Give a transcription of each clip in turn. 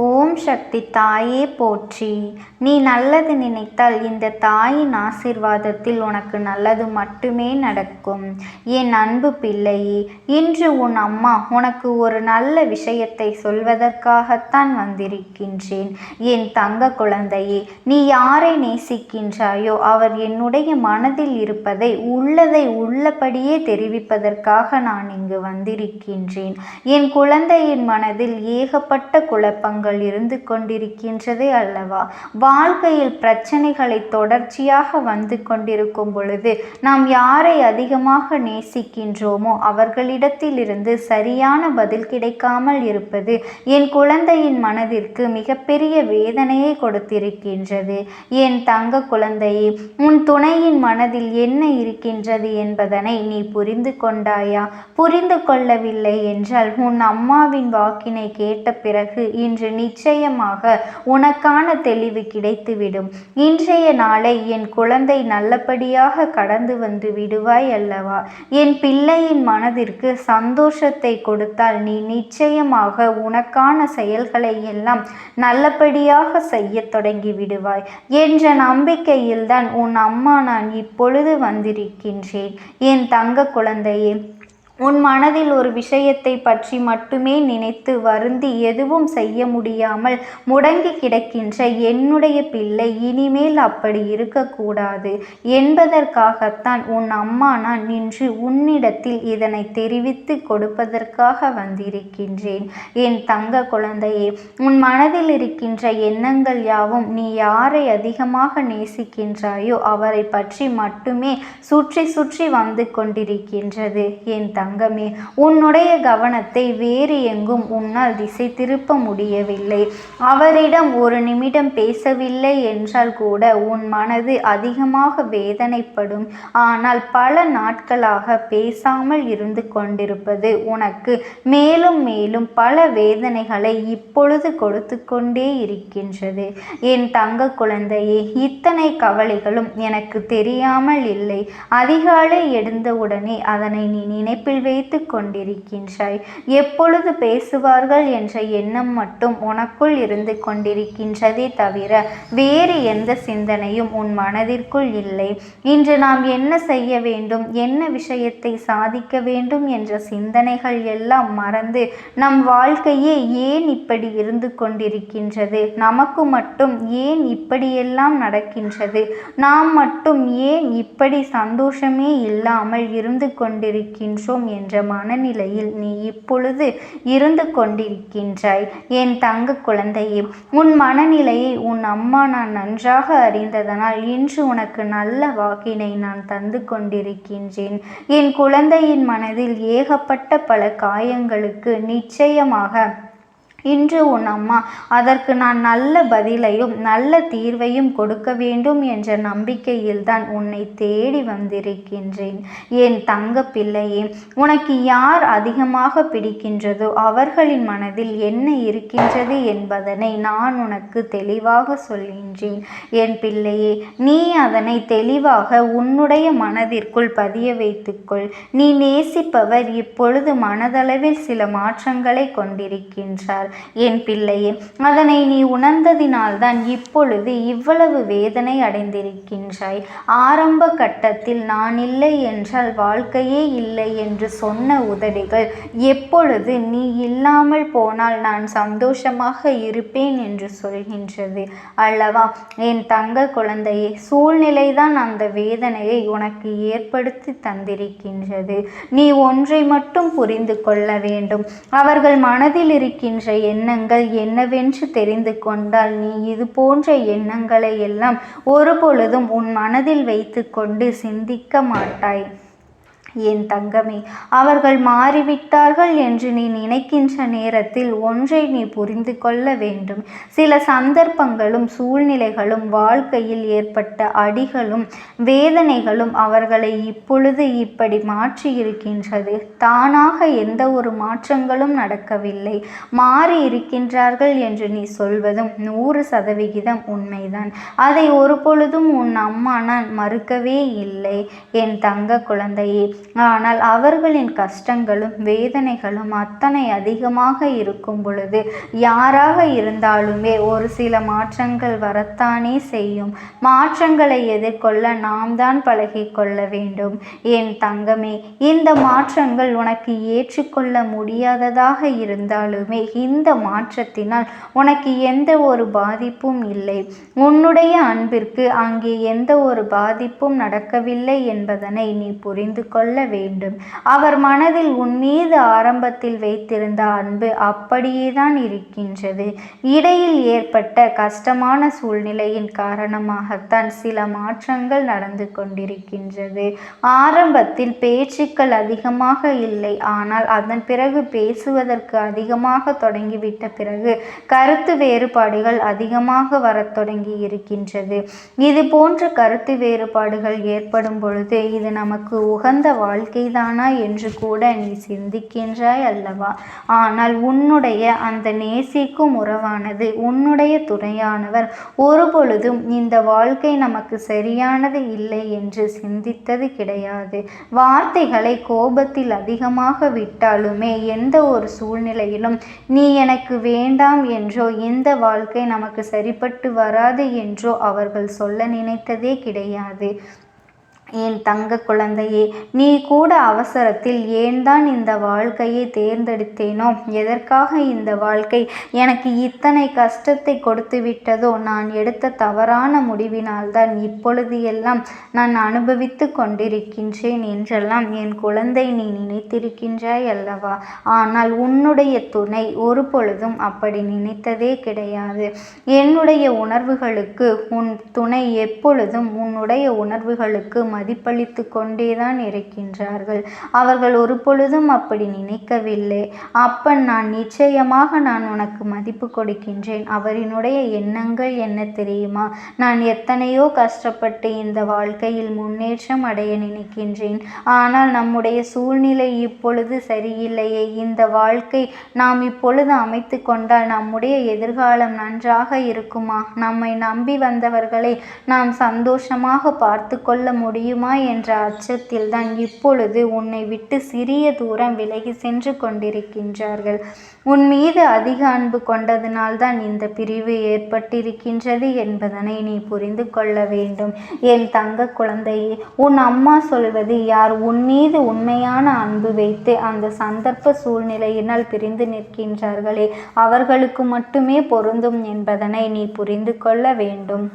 ஓம் சக்தி தாயே போற்றி. நீ நல்லது நினைத்தால் இந்த தாயின் ஆசிர்வாதத்தில் உனக்கு நல்லது மட்டுமே நடக்கும். என் அன்பு பிள்ளையே இன்று உன் அம்மா உனக்கு ஒரு நல்ல விஷயத்தை சொல்வதற்காகத்தான் வந்திருக்கின்றேன். என் தங்க குழந்தையே நீ யாரை நேசிக்கின்றாயோ அவர் என்னுடைய மனதில் இருப்பதை உள்ளதை உள்ளபடியே தெரிவிப்பதற்காக நான் இங்கு வந்திருக்கின்றேன். என் குழந்தையின் மனதில் ஏகப்பட்ட குழப்பங்கள் குழப்பங்கள் இருந்து கொண்டிருக்கின்றதே அல்லவா? வாழ்க்கையில் பிரச்சனைகளை தொடர்ச்சியாக வந்து கொண்டிருக்கும் பொழுது நாம் யாரை அதிகமாக நேசிக்கின்றோமோ அவர்களிடத்திலிருந்து சரியான பதில் கிடைக்காமல் இருப்பது என் குழந்தையின் மனதிற்கு மிகப்பெரிய வேதனையை கொடுத்திருக்கின்றது. என் தங்க குழந்தையே உன் துணையின் மனதில் என்ன இருக்கின்றது என்பதனை நீ புரிந்து கொண்டாயா? புரிந்து கொள்ளவில்லை என்றால் உன் அம்மாவின் வாக்கினை கேட்ட பிறகு இன்று நிச்சயமாக உனக்கான தெளிவு கிடைத்துவிடும். இன்றைய நாளை என் குழந்தை நல்லபடியாக கடந்து வந்து விடுவாய் அல்லவா? என் பிள்ளையின் மனதிற்கு சந்தோஷத்தை கொடுத்தால் நீ நிச்சயமாக உனக்கான செயல்களை எல்லாம் நல்லபடியாக செய்ய தொடங்கி விடுவாய். என்ற நம்பிக்கையில்தான் உன் அம்மா நான் இப்பொழுது வந்திருக்கின்றேன். என் தங்க குழந்தையே உன் மனதில் ஒரு விஷயத்தை பற்றி மட்டுமே நினைத்து வருந்தி எதுவும் செய்ய முடியாமல் முடங்கி கிடக்கின்ற என்னுடைய பிள்ளை இனிமேல் அப்படி இருக்கக்கூடாது என்பதற்காகத்தான் உன் அம்மா நான் நின்று உன்னிடத்தில் இதனை தெரிவித்து கொடுப்பதற்காக வந்திருக்கின்றேன். என் தங்க குழந்தையே உன் மனதில் இருக்கின்ற எண்ணங்கள் யாவும் நீ யாரை அதிகமாக நேசிக்கின்றாயோ அவரை பற்றி மட்டுமே சுற்றி சுற்றி வந்து கொண்டிருக்கின்றது. என் தங்க தங்கமே உன்னுடைய கவனத்தை வேறு எங்கும் உன்னால் திசை திருப்ப முடியவில்லை. அவரிடம் ஒரு நிமிடம் பேசவில்லை என்றால் கூட உன் மனது அதிகமாக வேதனைப்படும். ஆனால் பல நாட்களாக பேசாமல் இருந்து கொண்டிருப்பது உனக்கு மேலும் மேலும் பல வேதனைகளை இப்பொழுது கொடுத்து கொண்டே இருக்கின்றது. என் தங்க குழந்தையே இத்தனை கவலைகளும் எனக்கு தெரியாமல் இல்லை. அதிகாலை எழுந்தவுடனே அதனை நீ நினைப்பில் வைத்து கொண்டிருக்கின்றாய் எப்பொழுது பேசுவார்கள் என்ற எண்ணம் மட்டும் உனக்குள் இருந்து கொண்டிருக்கின்றதே தவிர வேறு எந்த சிந்தனையும் உன் மனதிற்குள் இல்லை. இன்று நாம் என்ன செய்ய வேண்டும் என்ன விஷயத்தை சாதிக்க வேண்டும் என்ற சிந்தனைகள் எல்லாம் மறந்து நம் வாழ்க்கையே ஏன் இப்படி இருந்து கொண்டிருக்கின்றது? நமக்கு மட்டும் ஏன் இப்படியெல்லாம் நடக்கின்றது? நாம் மட்டும் ஏன் இப்படி சந்தோஷமே இல்லாமல் இருந்து கொண்டிருக்கின்றோம்? என்ற மனநிலையில் நீ இப்பொழுது இருந்து கொண்டிருக்கின்றாய். என் தங்க குழந்தையே உன் மனநிலையை உன் அம்மா நான் நன்றாக அறிந்ததனால் இன்று உனக்கு நல்ல வாக்கினை நான் தந்து கொண்டிருக்கின்றேன். என் குழந்தையின் மனதில் ஏகப்பட்ட பல காயங்களுக்கு நிச்சயமாக இன்று உன் அம்மா அதற்கு நான் நல்ல பதிலையும் நல்ல தீர்வையும் கொடுக்க வேண்டும் என்ற நம்பிக்கையில்தான் உன்னை தேடி வந்திருக்கின்றேன். என் தங்க பிள்ளையே உனக்கு யார் அதிகமாக பிடிக்கின்றதோ அவர்களின் மனதில் என்ன இருக்கின்றது என்பதனை நான் உனக்கு தெளிவாக சொல்கின்றேன். என் பிள்ளையே நீ அதனை தெளிவாக உன்னுடைய மனதிற்குள் பதிய வைத்துக்கொள். நீ நேசிப்பவர் இப்பொழுது மனதளவில் சில மாற்றங்களை கொண்டிருக்கின்றார். என் பிள்ளையே அதனை நீ உணர்ந்ததினால்தான் இப்பொழுது இவ்வளவு வேதனை அடைந்திருக்கின்றாய். ஆரம்ப கட்டத்தில் நான் இல்லை என்றால் வாழ்க்கையே இல்லை என்று சொன்ன உதவிகள் எப்பொழுது நீ இல்லாமல் போனால் நான் சந்தோஷமாக இருப்பேன் என்று சொல்கின்றது. அல்லவா என் தங்க குழந்தையே சூழ்நிலைதான் அந்த வேதனையை உனக்கு ஏற்படுத்தி தந்திருக்கின்றது. நீ ஒன்றை மட்டும் புரிந்து கொள்ள வேண்டும். அவர்கள் மனதில் இருக்கின்ற எண்ணங்கள் என்னவென்று தெரிந்து கொண்டால் நீ இது போன்ற எண்ணங்களை எல்லாம் ஒருபொழுதும் உன் மனதில் வைத்துக்கொண்டு சிந்திக்க மாட்டாய். என் தங்கமே அவர்கள் மாறிவிட்டார்கள் என்று நீ நினைக்கின்ற நேரத்தில் ஒன்றை நீ புரிந்து கொள்ள வேண்டும். சில சந்தர்ப்பங்களும் சூழ்நிலைகளும் வாழ்க்கையில் ஏற்பட்ட அடிகளும் வேதனைகளும் அவர்களை இப்பொழுது இப்படி மாற்றி இருக்கின்றது தானாக எந்த ஒரு மாற்றங்களும் நடக்கவில்லை. மாறி இருக்கின்றார்கள் என்று நீ சொல்வதும் நூறு சதவிகிதம் உண்மைதான். அதை ஒரு பொழுதும் உன் அம்மா நான் மறுக்கவே இல்லை. என் தங்க குழந்தையே ஆனால் அவர்களின் கஷ்டங்களும் வேதனைகளும் அத்தனை அதிகமாக இருக்கும் பொழுது யாராக இருந்தாலுமே ஒரு சில மாற்றங்கள் வரத்தானே செய்யும். மாற்றங்களை எதிர்கொள்ள நாம் தான் பழகி கொள்ள வேண்டும். என் தங்கமே இந்த மாற்றங்கள் உனக்கு ஏற்றுக்கொள்ள முடியாததாக இருந்தாலுமே இந்த மாற்றத்தினால் உனக்கு எந்த ஒரு பாதிப்பும் இல்லை. உன்னுடைய அன்பிற்கு அங்கே எந்த ஒரு பாதிப்பும் நடக்கவில்லை என்பதனை நீ புரிந்து கொள்ள வேண்டும். அவர் மனதில் உன் மீது ஆரம்பத்தில் வைத்திருந்த அன்பு அப்படியே தான் இருக்கின்றது. இடையில் ஏற்பட்ட கஷ்டமான சூழ்நிலையின் காரணமாகத்தான் சில மாற்றங்கள் நடந்து கொண்டிருக்கின்றது. ஆரம்பத்தில் பேச்சுக்கள் அதிகமாக இல்லை. ஆனால் அதன் பிறகு பேசுவதற்கு அதிகமாக தொடங்கிவிட்ட பிறகு கருத்து வேறுபாடுகள் அதிகமாக வரத் தொடங்கி இருக்கின்றது இது போன்ற கருத்து வேறுபாடுகள் ஏற்படும் பொழுது இது நமக்கு உகந்த வாழ்க்கைதானா என்று கூட நீ சிந்திக்கின்றாய் அல்லவா? ஆனால் உன்னுடைய அந்த நேசிக்கும் உறவானது உன்னுடைய துணையானவர். ஒரு பொழுதும் இந்த வாழ்க்கை நமக்கு சரியானது இல்லை என்று சிந்தித்தது கிடையாது. வார்த்தைகளை கோபத்தில் அதிகமாக விட்டாலுமே எந்த ஒரு சூழ்நிலையிலும் நீ எனக்கு வேண்டாம் என்றோ இந்த வாழ்க்கை நமக்கு சரிப்பட்டு வராது என்றோ அவர்கள் சொல்ல நினைத்ததே கிடையாது. என் தங்க குழந்தையே நீ கூட அவசரத்தில் ஏன் தான் இந்த வாழ்க்கையை தேர்ந்தெடுத்தேனோ? எதற்காக இந்த வாழ்க்கை எனக்கு இத்தனை கஷ்டத்தை கொடுத்து விட்டதோ? நான் எடுத்த தவறான முடிவினால்தான் இப்பொழுது எல்லாம் நான் அனுபவித்து கொண்டிருக்கின்றேன் என்றெல்லாம் என் குழந்தை நீ நினைத்திருக்கின்றாய் அல்லவா? ஆனால் உன்னுடைய துணை ஒரு பொழுதும் அப்படி நினைத்ததே கிடையாது. என்னுடைய உணர்வுகளுக்கு உன் துணை எப்பொழுதும் உன்னுடைய உணர்வுகளுக்கு மதிப்பளித்து கொண்டேதான் இருக்கின்றார்கள். அவர்கள் ஒரு பொழுதும் அப்படி நினைக்கவில்லை. அப்பன் நான் நிச்சயமாக நான் உனக்கு மதிப்பு கொடுக்கின்றேன். அவரினுடைய எண்ணங்கள் என்ன தெரியுமா? நான் எத்தனையோ கஷ்டப்பட்டு இந்த வாழ்க்கையில் முன்னேற்றம் அடைய நினைக்கின்றேன். ஆனால் நம்முடைய சூழ்நிலை இப்பொழுது சரியில்லையே. இந்த வாழ்க்கை நாம் இப்பொழுது அமைத்து கொண்டால் நம்முடைய எதிர்காலம் நன்றாக இருக்குமா? நம்மை நம்பி வந்தவர்களை நாம் சந்தோஷமாக பார்த்து கொள்ள முடியும்? முடியுமா என்ற அச்சத்தில் தான் இப்பொழுது உன்னை விட்டு சிறிய தூரம் விலகி சென்று கொண்டிருக்கின்றார்கள். உன் மீது அதிக அன்பு கொண்டதனால்தான் இந்த பிரிவு ஏற்பட்டிருக்கின்றது என்பதனை நீ புரிந்து கொள்ள வேண்டும். என் தங்க குழந்தையே உன் அம்மா சொல்வது யார்? உன் மீது உண்மையான அன்பு வைத்து அந்த சந்தர்ப்ப சூழ்நிலையினால் பிரிந்து நிற்கின்றார்களே. அவர்களுக்கு மட்டுமே பொருந்தும் என்பதனை நீ புரிந்து கொள்ள வேண்டும்.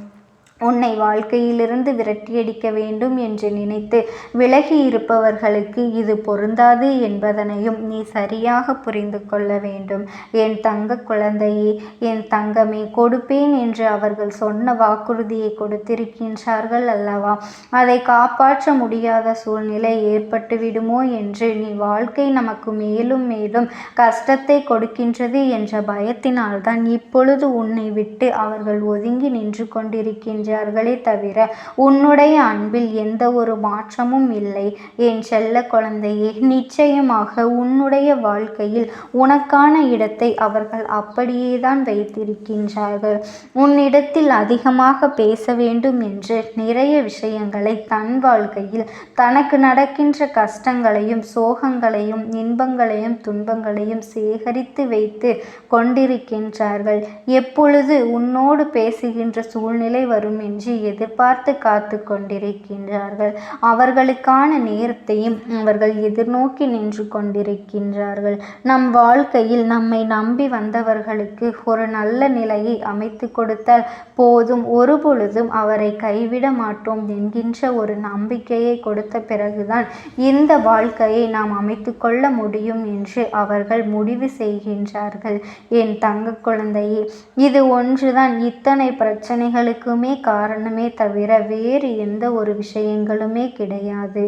உன்னை வாழ்க்கையிலிருந்து விரட்டியடிக்க வேண்டும் என்று நினைத்து விலகி இருப்பவர்களுக்கு இது பொருந்தாது என்பதனையும் நீ சரியாக புரிந்து கொள்ள வேண்டும். என் தங்க குழந்தையே என் தங்கமே கொடுப்பேன் என்று அவர்கள் சொன்ன வாக்குறுதியை கொடுத்திருக்கின்றார்கள் அல்லவா? அதை காப்பாற்ற முடியாத சூழ்நிலை ஏற்பட்டுவிடுமோ என்று நீ வாழ்க்கை நமக்கு மேலும் மேலும் கஷ்டத்தை கொடுக்கின்றது என்ற பயத்தினால்தான் இப்பொழுது உன்னை விட்டு அவர்கள் ஒதுங்கி நின்று கொண்டிருக்கின்ற என்றார்களே தவிர உன்னுடைய அன்பில் எந்த ஒரு மாற்றமும் இல்லை. என் செல்ல குழந்தையே நிச்சயமாக உன்னுடைய வாழ்க்கையில் உனக்கான இடத்தை அவர்கள் அப்படியே தான் வைத்திருக்கின்றார்கள். உன்னிடத்தில் அதிகமாக பேச வேண்டும் என்று நிறைய விஷயங்களை தன் வாழ்க்கையில் தனக்கு நடக்கின்ற கஷ்டங்களையும் சோகங்களையும் இன்பங்களையும் துன்பங்களையும் சேகரித்து வைத்து கொண்டிருக்கின்றார்கள். எப்பொழுது உன்னோடு பேசுகின்ற சூழ்நிலை வரும் என்று எதிர்பார்த்து காத்து கொண்டிருக்கின்றார்கள். அவர்களுக்கான நேரத்தையும் அவர்கள் எதிர்நோக்கி நின்று கொண்டிருக்கின்றார்கள். நம் வாழ்க்கையில் நம்மை நம்பி வந்தவர்களுக்கு ஒரு நல்ல நிலையை அமைத்து கொடுத்தால் போதும். ஒரு பொழுதும் அவரை கைவிட மாட்டோம் என்கின்ற ஒரு நம்பிக்கையை கொடுத்த பிறகுதான் இந்த வாழ்க்கையை நாம் அமைத்து கொள்ள முடியும் என்று அவர்கள் முடிவு செய்கின்றார்கள். என் தங்க குழந்தையே இது ஒன்றுதான். இத்தனை பிரச்சனைகளுக்குமே காரணமே தவிர வேறு எந்த ஒரு விஷயங்களுமே கிடையாது.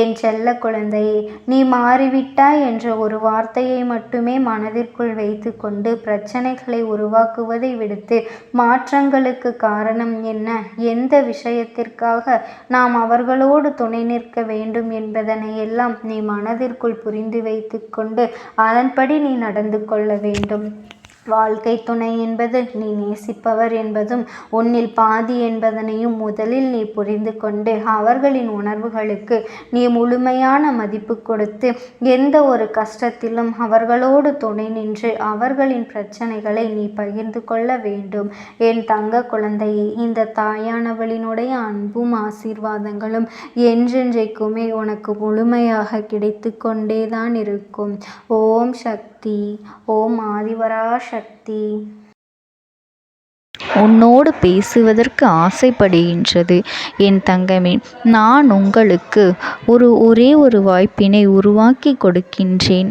என் செல்ல குழந்தையே நீ மாறிவிட்டாய் என்ற ஒரு வார்த்தையை மட்டுமே மனதிற்குள் வைத்துக்கொண்டு பிரச்சனைகளை உருவாக்குவதை விடுத்து மாற்றங்களுக்கு காரணம் என்ன? எந்த விஷயத்திற்காக நாம் அவர்களோடு துணை நிற்க வேண்டும் என்பதனை எல்லாம் நீ மனதிற்குள் புரிந்து வைத்துக்கொண்டு அதன்படி நீ நடந்து கொள்ள வேண்டும். வாழ்க்கை துணை என்பது நீ நேசிப்பவர் என்பதும் உன்னில் பாதி என்பதனையும் முதலில் நீ புரிந்து கொண்டு அவர்களின் உணர்வுகளுக்கு நீ முழுமையான மதிப்பு கொடுத்து எந்த ஒரு கஷ்டத்திலும் அவர்களோடு துணை நின்று அவர்களின் பிரச்சனைகளை நீ பகிர்ந்து கொள்ள வேண்டும். என் தங்க குழந்தையை இந்த தாயானவளினுடைய அன்பும் ஆசீர்வாதங்களும் என்றென்றைக்குமே உனக்கு முழுமையாக கிடைத்து கொண்டேதான் இருக்கும். ஓம் சக்தி ஓம் ஆதிவராஷ சக்தி. உன்னோடு பேசுவதற்கு ஆசைப்படுகின்றது என் தங்கமே. நான் உங்களுக்கு ஒரு ஒரே ஒரு வாய்ப்பினை உருவாக்கி கொடுக்கின்றேன்.